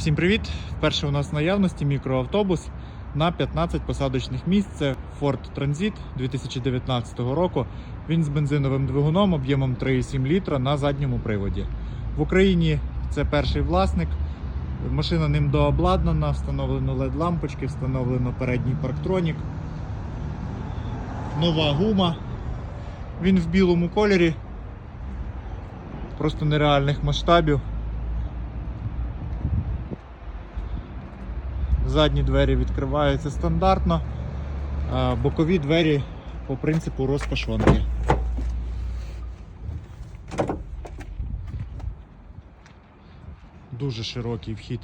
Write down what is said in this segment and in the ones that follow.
Всім привіт! Вперше у нас в наявності мікроавтобус на 15 посадочних місць. Це Ford Transit 2019 року. Він з бензиновим двигуном об'ємом 3,7 літра на задньому приводі. В Україні це перший власник. Машина ним дообладнана, встановлено LED-лампочки, встановлено передній парктронік. Нова гума. Він в білому кольорі. Просто нереальних масштабів. Задні двері відкриваються стандартно, а бокові двері по принципу розпашонки. Дуже широкий вхід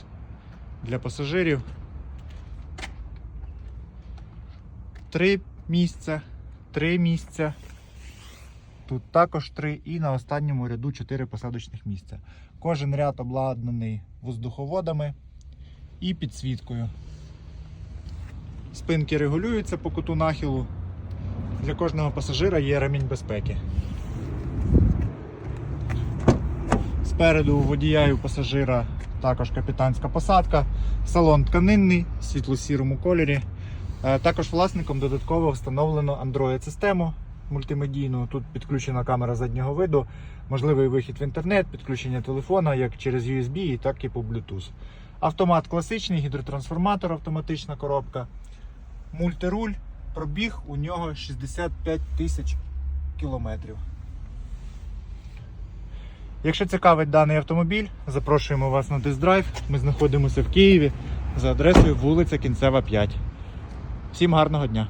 для пасажирів. Три місця, три місця. Тут також три і на останньому ряду чотири посадочних місця. Кожен ряд обладнаний воздуховодами і підсвіткою. Спинки регулюються по куту нахилу. Для кожного пасажира є ремінь безпеки. Спереду у водія і у пасажира також капітанська посадка, салон тканинний, світло-сірому кольорі. Е, Також власником додатково встановлено Android-систему мультимедійну. Тут підключена камера заднього виду, можливий вихід в інтернет, підключення телефона як через USB, так і по Bluetooth. Автомат класичний, гідротрансформатор, автоматична коробка, мультируль, пробіг у нього 65 тисяч кілометрів. Якщо цікавить даний автомобіль, запрошуємо вас на тест-драйв. Ми знаходимося в Києві за адресою вулиця Кінцева 5. Всім гарного дня!